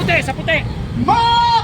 puti, sa puti. Mo!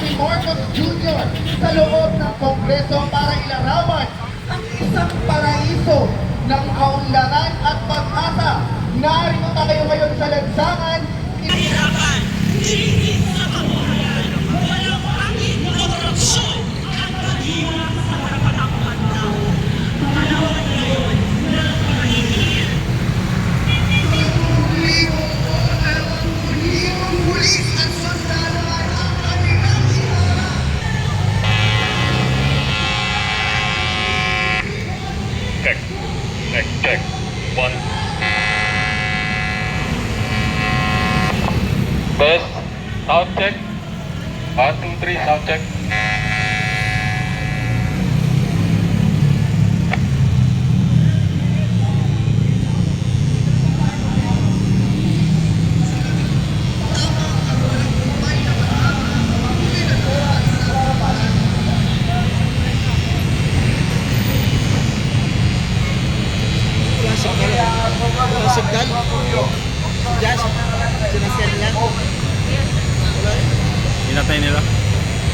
si Marcos Jr. sa loob ng Kongreso para ilarawan ang isang paraiso ng kaunlaran at pag-asa. Narito tayo ngayon sa lansangan. Hirapan! Test. Sound check. One, two, three. Sound check. Signal. Signal. Just Sinaser niya. Hinatay nila.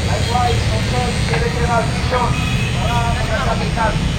Likewise, of course, electrical vision para magkasabitan.